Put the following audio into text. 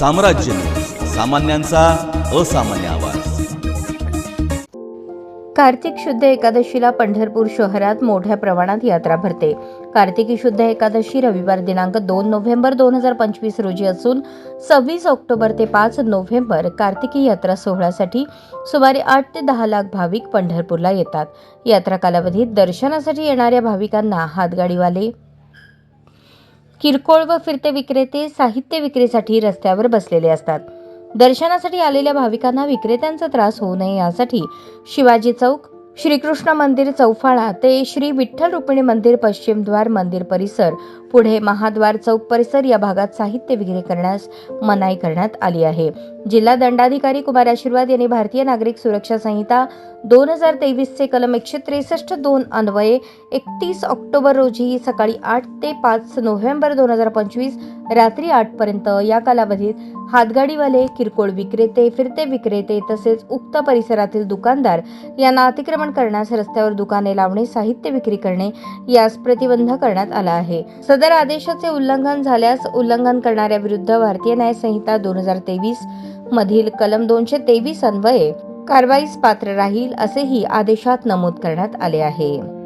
साम्राज्य. सामान्यांचा असामान्य आवाज. कार्तिक शुद्ध एकादशीला पंढरपूर शहरात मोठ्या प्रमाणात यात्रा भरते. कार्तिकी शुद्ध एकादशी रविवार दिनांक दोन नोव्हेंबर दोन हजार पंचवीस रोजी असून सव्वीस ऑक्टोबर ते पाच नोव्हेंबर कार्तिकी यात्रा सोहळ्यासाठी सुमारे आठ ते दहा लाख भाविक पंढरपूरला येतात. यात्रा कालावधीत दर्शनासाठी येणाऱ्या भाविकांना हातगाडीवाले किरकोळ व फिरते विक्रेते साहित्य विक्रीसाठी रस्त्यावर बसलेले असतात. दर्शनासाठी आलेल्या भाविकांना विक्रेत्यांचा त्रास होऊ नये यासाठी शिवाजी चौक श्रीकृष्ण मंदिर चौफाळा ते श्री विठ्ठल रुक्मिणी मंदिर पश्चिमद्वार मंदिर परिसर पुढे महाद्वार चौक परिसर या भागात साहित्य विक्री करण्यास मनाई करण्यात आली आहे. जिल्हा दंडाधिकारी कुमार आशीर्वाद यांनी भारतीय नागरिक सुरक्षा संहिता दोन हजार तेवीसचे कलम एकशे त्रेसष्ट दोन अन्वये एकतीस ऑक्टोबर रोजी सकाळी आठ ते पाच नोव्हेंबर दोन हजार पंचवीस रात्री आठ पर्यंत या कालावधीत हातगाडीवाले किरकोळ विक्रेते फिरते विक्रेते तसेच उक्त परिसरातील दुकानदार यांना अतिक्रमण करण्यास रस्त्यावर दुकाने लावणे साहित्य विक्री करणे यास प्रतिबंध करण्यात आला आहे. सदर आदेशाचे उल्लंघन झाल्यास उल्लंघन करणाऱ्या विरुद्ध भारतीय न्याय संहिता दोन हजार तेवीस मधील कलम दोनशे तेवीस अन्वये कारवाईस पात्र राहील असेही आदेशात नमूद करण्यात आले आहे.